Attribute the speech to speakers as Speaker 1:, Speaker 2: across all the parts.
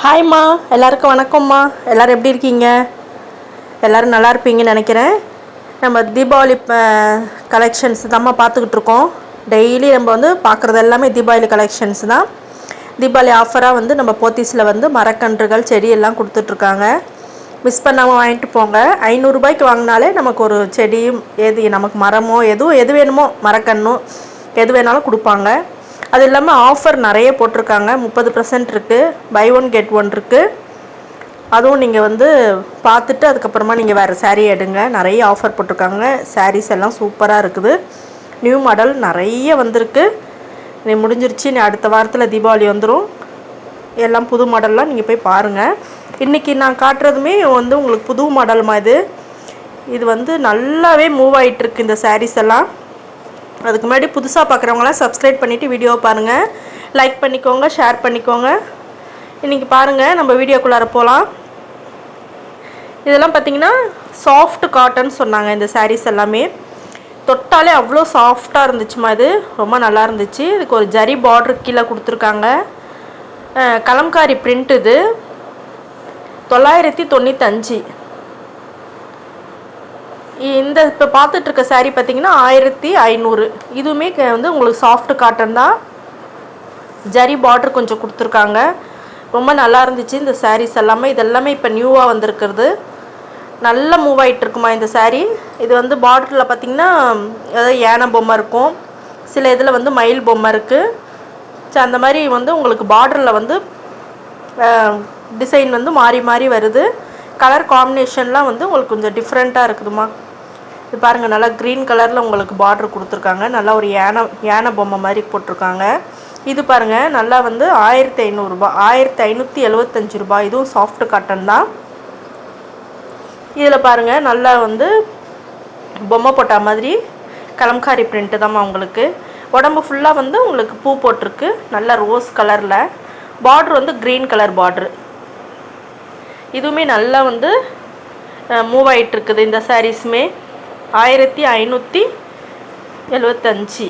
Speaker 1: ஹாய்ம்மா எல்லாருக்கும் வணக்கம்மா எல்லோரும் எப்படி இருக்கீங்க? எல்லோரும் நல்லா இருப்பீங்கன்னு நினைக்கிறேன். நம்ம தீபாவளி கலெக்ஷன்ஸ் தான்மா பார்த்துக்கிட்டு இருக்கோம். டெய்லி நம்ம வந்து பார்க்குறது எல்லாமே தீபாவளி கலெக்ஷன்ஸ் தான். தீபாவளி ஆஃபராக வந்து நம்ம போத்தீஸில் வந்து மரக்கன்றுகள் செடி எல்லாம் கொடுத்துட்ருக்காங்க மிஸ் பண்ணாமல் வாங்கிட்டு போங்க. ஐநூறுரூபாய்க்கு வாங்கினாலே நமக்கு ஒரு செடியும் எது நமக்கு மரமோ எதுவும் எது வேணுமோ மரக்கன்றும் எது வேணாலும் கொடுப்பாங்க. அது இல்லாமல் ஆஃபர் நிறைய போட்டிருக்காங்க. முப்பது பர்சன்ட் இருக்குது பை ஒன் கெட் ஒன் இருக்குது அதுவும் நீங்கள் வந்து பார்த்துட்டு அதுக்கப்புறமா நீங்கள் வேறு சாரீ எடுங்க. நிறைய ஆஃபர் போட்டிருக்காங்க. சாரீஸ் எல்லாம் சூப்பராக இருக்குது. நியூ மாடல் நிறைய வந்திருக்கு. நீ முடிஞ்சிருச்சு. நீ அடுத்த வாரத்தில் தீபாவளி வந்துடும் எல்லாம் புது மாடல்லாம் நீங்கள் போய் பாருங்கள் இன்றைக்கி நான் காட்டுறதுமே வந்து உங்களுக்கு புது மாடல் இது இது வந்து நல்லாவே மூவ் ஆகிட்டுருக்கு இந்த சாரீஸ் எல்லாம். அதுக்கு முன்னாடி புதுசாக பார்க்குறவங்களாம் சப்ஸ்கிரைப் பண்ணிவிட்டு வீடியோ பாருங்கள் லைக் பண்ணிக்கோங்க ஷேர் பண்ணிக்கோங்க. இன்றைக்கி பாருங்கள் நம்ம வீடியோக்குள்ளார போகலாம் இதெல்லாம் பார்த்திங்கன்னா சாஃப்ட் காட்டன் சொன்னாங்க இந்த சாரீஸ் எல்லாமே. தொட்டாலே அவ்வளோ சாஃப்டாக இருந்துச்சுமா இது. ரொம்ப நல்லா இருந்துச்சு. இதுக்கு ஒரு ஜரி பார்டர் கீழே கொடுத்துருக்காங்க. கலம்காரி பிரிண்ட் இது. தொள்ளாயிரத்தி தொண்ணூத்தஞ்சு. இந்த இப்போ பார்த்துட்ருக்க சாரீ பார்த்தீங்கன்னா ஆயிரத்தி ஐநூறு. இதுவுமே வந்து உங்களுக்கு சாஃப்ட் காட்டன் தான். ஜரி பார்டர் கொஞ்சம் கொடுத்துருக்காங்க. ரொம்ப நல்லா இருந்துச்சு இந்த சாரீஸ் எல்லாமே. இதெல்லாமே இப்போ நியூவாக வந்திருக்கிறது. நல்ல மூவ் ஆகிட்டுருக்குமா இந்த சாரீ இது வந்து பார்டரில் பார்த்திங்கன்னா அதாவது யானை பொம்மை இருக்கும். சில இதில் வந்து மயில் பொம்மை இருக்குது ஸோ அந்த மாதிரி வந்து உங்களுக்கு பார்டரில் வந்து டிசைன் வந்து மாறி மாறி வருது. கலர் காம்பினேஷன்லாம் வந்து உங்களுக்கு கொஞ்சம் டிஃப்ரெண்ட்டாக இருக்குதுமா இது பாருங்கள் நல்லா க்ரீன் கலரில் உங்களுக்கு பார்ட்ரு கொடுத்துருக்காங்க. நல்லா ஒரு யானை யானை பொம்மை மாதிரி போட்டிருக்காங்க. இது பாருங்கள் நல்லா வந்து ஆயிரத்தி ஐநூறுரூபா ஆயிரத்தி ஐநூற்றி எழுபத்தஞ்சி ரூபா. இதுவும் சாஃப்ட் காட்டன் தான். இதில் பாருங்கள் நல்லா வந்து பொம்மை போட்ட மாதிரி கலம்காரி பிரிண்ட்டு தான்மா உங்களுக்கு. உடம்பு ஃபுல்லாக வந்து உங்களுக்கு பூ போட்டிருக்கு. நல்லா ரோஸ் கலரில் பார்ட்ரு வந்து க்ரீன் கலர் பார்ட்ரு இதுவுமே நல்லா வந்து மூவ் ஆகிட்டுருக்குது இந்த சாரீஸுமே ஆயிரத்தி ஐநூற்றி எழுபத்தஞ்சி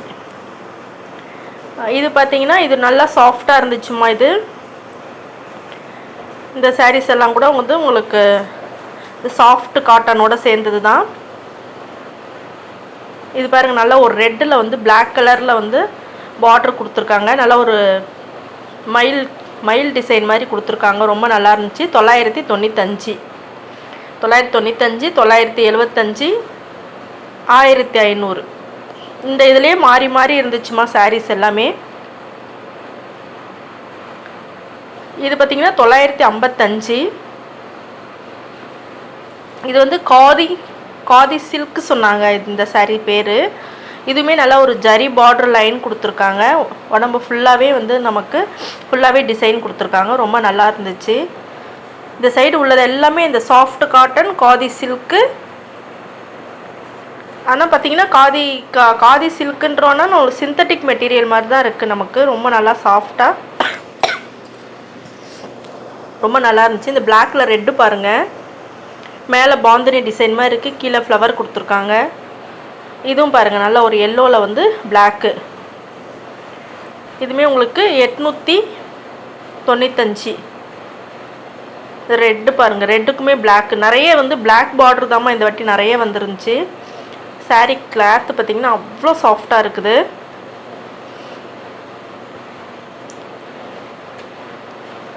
Speaker 1: இது பார்த்தீங்கன்னா இது நல்லா சாஃப்டாக இருந்துச்சுமா இது. இந்த சாரீஸ் எல்லாம் கூட வந்து உங்களுக்கு சாஃப்ட் காட்டனோட சேர்ந்தது தான் இது பாருங்கள் நல்லா ஒரு ரெட்டில் வந்து பிளாக் கலரில் வந்து பார்டர் கொடுத்துருக்காங்க. நல்லா ஒரு மயில் மயில் டிசைன் மாதிரி கொடுத்துருக்காங்க. ரொம்ப நல்லா இருந்துச்சு. தொள்ளாயிரத்தி தொண்ணூத்தஞ்சு. தொள்ளாயிரத்தி தொண்ணூத்தஞ்சு தொள்ளாயிரத்தி எழுபத்தஞ்சு ஆயிரத்தி ஐநூறு. இந்த இதுலேயே மாறி மாறி இருந்துச்சுமா சாரீஸ் எல்லாமே? இது பார்த்திங்கன்னா தொள்ளாயிரத்தி ஐம்பத்தஞ்சு. இது வந்து காதி காதி சில்க்கு சொன்னாங்க இந்த சாரீ பேர். இதுவுமே நல்லா ஒரு ஜரி பார்டர் லைன் கொடுத்துருக்காங்க. உடம்பு ஃபுல்லாகவே வந்து நமக்கு ஃபுல்லாகவே டிசைன் கொடுத்துருக்காங்க. ரொம்ப நல்லா இருந்துச்சு. இந்த சைடு உள்ளது எல்லாமே இந்த சாஃப்ட் காட்டன் காதி சில்க்கு ஆனால் பார்த்தீங்கன்னா காதி கா காதி சில்க்குன்றோன்னா ஒரு சிந்தட்டிக் மெட்டீரியல் மாதிரி தான் இருக்குது நமக்கு. ரொம்ப நல்லா சாஃப்டாக ரொம்ப நல்லா இருந்துச்சு. இந்த பிளாக்கில் ரெட்டு பாருங்கள் மேலே பாந்தினி டிசைன் மாதிரி இருக்குது கீழே ஃப்ளவர் கொடுத்துருக்காங்க. இதுவும் பாருங்கள் நல்ல ஒரு எல்லோவில் வந்து பிளாக்கு இதுவுமே உங்களுக்கு எட்நூற்றி தொண்ணூத்தஞ்சு. ரெட்டு பாருங்கள் ரெட்டுக்குமே பிளாக் நிறைய வந்து பிளாக் பார்டர் தாம்மா இந்த வாட்டி நிறைய வந்துருந்துச்சு. சாரீ கிளாத்து பார்த்திங்கன்னா அவ்வளோ சாஃப்டாக இருக்குது.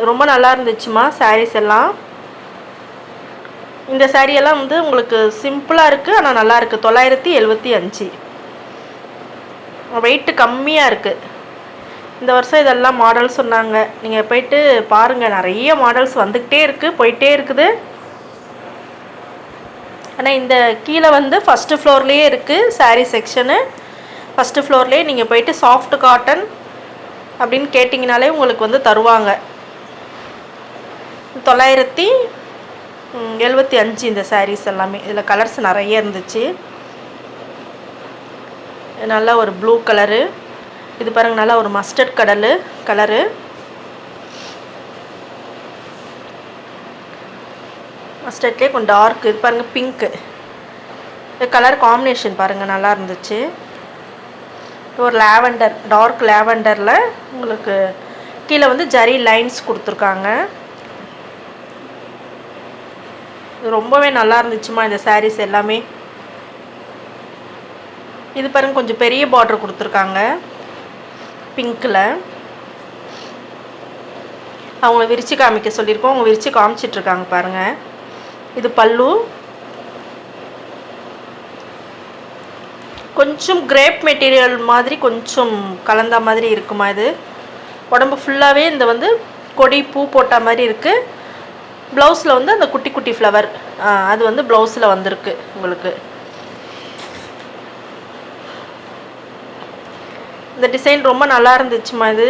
Speaker 1: ரொம்ப நல்லா இருந்துச்சுமா சாரீஸ் எல்லாம். இந்த சாரியெல்லாம் வந்து உங்களுக்கு சிம்பிளாக இருக்குது ஆனால் நல்லா இருக்குது தொள்ளாயிரத்தி எழுபத்தி அஞ்சு. வெயிட்டு கம்மியாக இருக்குது இந்த வருஷம் இதெல்லாம் மாடல் சொன்னாங்க. நீங்கள் போயிட்டு பாருங்கள் நிறைய மாடல்ஸ் வந்துக்கிட்டே இருக்குது போயிட்டே இருக்குது. ஆனால் இந்த கீழே வந்து ஃபஸ்ட்டு ஃப்ளோர்லேயே இருக்குது சாரீ செக்ஷனு ஃபஸ்ட்டு ஃப்ளோர்லேயே நீங்கள் போயிட்டு சாஃப்ட் காட்டன் அப்படின்னு கேட்டிங்கனாலே உங்களுக்கு வந்து தருவாங்க. தொள்ளாயிரத்தி எழுபத்தி அஞ்சு இந்த சாரீஸ் எல்லாமே. இதில் கலர்ஸ் நிறைய இருந்துச்சு. நல்லா ஒரு ப்ளூ கலரு இது பாருங்கள் நல்லா ஒரு மஸ்டர்ட் கடல் கலரு மஸ்டர்ட்லேயே கொஞ்சம் டார்க் இது பாருங்கள் பிங்க்கு கலர் காம்பினேஷன் பாருங்கள் நல்லா இருந்துச்சு. ஒரு லேவண்டர் டார்க் லேவண்டரில் உங்களுக்கு கீழே வந்து ஜரி லைன்ஸ் கொடுத்துருக்காங்க. இது ரொம்பவே நல்லா இருந்துச்சுமா இந்த சாரீஸ் எல்லாமே. இது பாருங்க கொஞ்சம் பெரிய பார்டர் கொடுத்துருக்காங்க பிங்க்கில் அவங்கள விரித்து காமிக்க சொல்லியிருக்கோம் அவங்க விரித்து காமிச்சிட்ருக்காங்க பாருங்கள் இது பல்லு. கொஞ்சம் கிரேப் மெட்டீரியல் மாதிரி கொஞ்சம் கலந்த மாதிரி இருக்குமா இது? உடம்பு ஃபுல்லாகவே இந்த வந்து கொடி பூ போட்ட மாதிரி இருக்குது ப்ளவுஸில் வந்து அந்த குட்டி குட்டி ஃப்ளவர் அது வந்து ப்ளவுஸில் வந்திருக்கு உங்களுக்கு. இந்த டிசைன் ரொம்ப நல்லா இருந்துச்சுமா இது?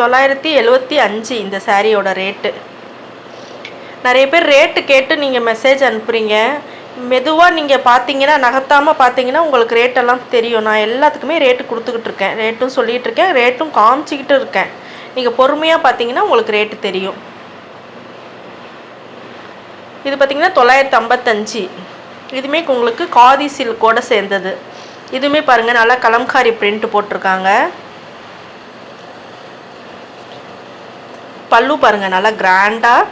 Speaker 1: தொள்ளாயிரத்தி எழுபத்தி அஞ்சு இந்த சாரியோட ரேட்டு நிறைய பேர் ரேட்டு கேட்டு நீங்கள் மெசேஜ் அனுப்புகிறீங்க மெதுவாக நீங்கள் பார்த்தீங்கன்னா நகர்த்தாமல் பார்த்தீங்கன்னா உங்களுக்கு ரேட்டெல்லாம் தெரியும். நான் எல்லாத்துக்குமே ரேட்டு கொடுத்துக்கிட்டு இருக்கேன். ரேட்டும் சொல்லிகிட்டு இருக்கேன். ரேட்டும் காமிச்சிக்கிட்டு இருக்கேன். நீங்கள் பொறுமையாக பார்த்தீங்கன்னா உங்களுக்கு ரேட்டு தெரியும். இது பார்த்திங்கன்னா தொள்ளாயிரத்து ஐம்பத்தஞ்சு. இதுவுமே உங்களுக்கு காதி சில்கோட சேர்ந்தது. இதுவுமே பாருங்கள் நல்லா கலம்காரி பிரிண்ட் போட்டிருக்காங்க. பல்லு பாருங்கள் நல்லா கிராண்டாக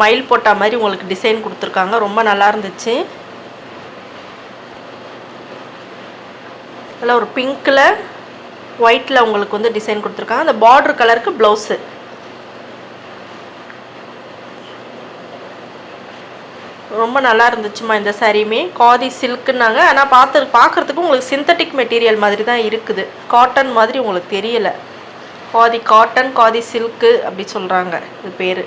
Speaker 1: மயில் போட்டால் மாதிரி உங்களுக்கு டிசைன் கொடுத்துருக்காங்க. ரொம்ப நல்லா இருந்துச்சு. நல்லா ஒரு பிங்க்கில் ஒயிட்டில் உங்களுக்கு வந்து டிசைன் கொடுத்துருக்காங்க. அந்த பார்டர் கலருக்கு ப்ளவுஸு ரொம்ப நல்லா இருந்துச்சுமா இந்த சாரியுமே காதி சில்க்குன்னாங்க ஆனால் பார்த்து பார்க்குறதுக்கு உங்களுக்கு சிந்தட்டிக் மெட்டீரியல் மாதிரி தான் இருக்குது. காட்டன் மாதிரி உங்களுக்கு தெரியலை. காதி காட்டன் காதி சில்க்கு அப்படி சொல்கிறாங்க இது பேர்.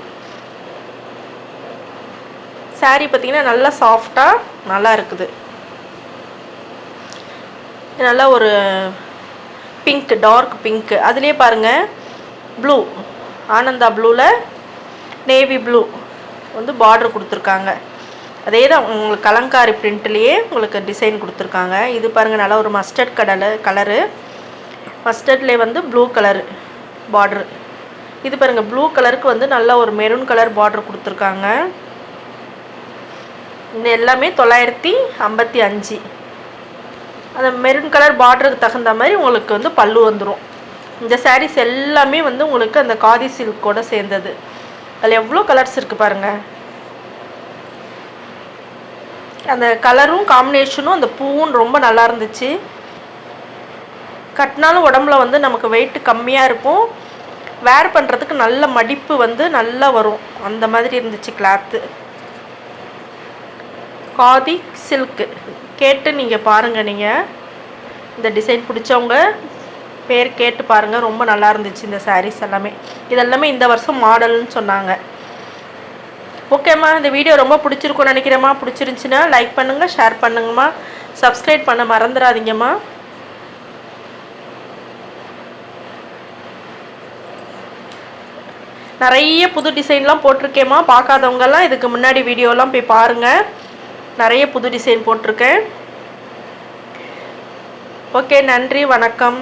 Speaker 1: சாரீ பார்த்திங்கன்னா நல்லா சாஃப்டாக நல்லா இருக்குது. நல்லா ஒரு பிங்க் டார்க் பிங்க்கு அதுலேயே பாருங்கள் ப்ளூ ஆனந்தா ப்ளூவில் நேவி ப்ளூ வந்து பார்டர் கொடுத்துருக்காங்க. அதே தான் உங்களுக்கு கலங்காரி பிரிண்ட்லேயே உங்களுக்கு டிசைன் கொடுத்துருக்காங்க. இது பாருங்கள் நல்லா ஒரு மஸ்டர்ட் கடலை கலரு மஸ்டர்ட்லேயே வந்து ப்ளூ கலரு பார்ட்ரு இது பாருங்கள் ப்ளூ கலருக்கு வந்து நல்லா ஒரு மெரூன் கலர் பார்டர் கொடுத்துருக்காங்க. இந்த எல்லாமே தொள்ளாயிரத்தி ஐம்பத்தி அஞ்சு. அந்த மெரூன் கலர் பார்டருக்கு தகுந்த மாதிரி உங்களுக்கு வந்து பல்லு வந்துடும் இந்த சாரீஸ் எல்லாமே வந்து உங்களுக்கு அந்த காதி சில்கோட சேர்ந்தது. அதில் எவ்வளோ கலர்ஸ் இருக்குது பாருங்கள் அந்த கலரும் காம்பினேஷனும் அந்த பூவும் ரொம்ப நல்லா இருந்துச்சு. கட்டினாலும் உடம்புல வந்து நமக்கு வெயிட் கம்மியாக இருக்கும். வேர் பண்ணுறதுக்கு நல்ல மடிப்பு வந்து நல்லா வரும். அந்த மாதிரி இருந்துச்சு கிளாத்து காதி சில்க்கு கேட்டு நீங்கள் பாருங்கள் நீங்கள் இந்த டிசைன் பிடிச்சவங்க பேர் கேட்டு பாருங்கள் ரொம்ப நல்லா இருந்துச்சு இந்த சாரீஸ் எல்லாமே. இதெல்லாமே இந்த வருஷம் மாடல்னு சொன்னாங்க. ஓகேம்மா இந்த வீடியோ ரொம்ப பிடிச்சிருக்கும்னு நினைக்கிறேம்மா. பிடிச்சிருந்துச்சின்னா லைக் பண்ணுங்கள் ஷேர் பண்ணுங்கம்மா. சப்ஸ்கிரைப் பண்ண மறந்துடாதீங்கம்மா. நிறைய புது டிசைன்லாம் போட்டிருக்கேம்மா. பார்க்காதவங்கெல்லாம் இதுக்கு முன்னாடி வீடியோலாம் போய் பாருங்கள் நிறைய புது டிசைன் போட்டிருக்கேன். ஓகே நன்றி வணக்கம்.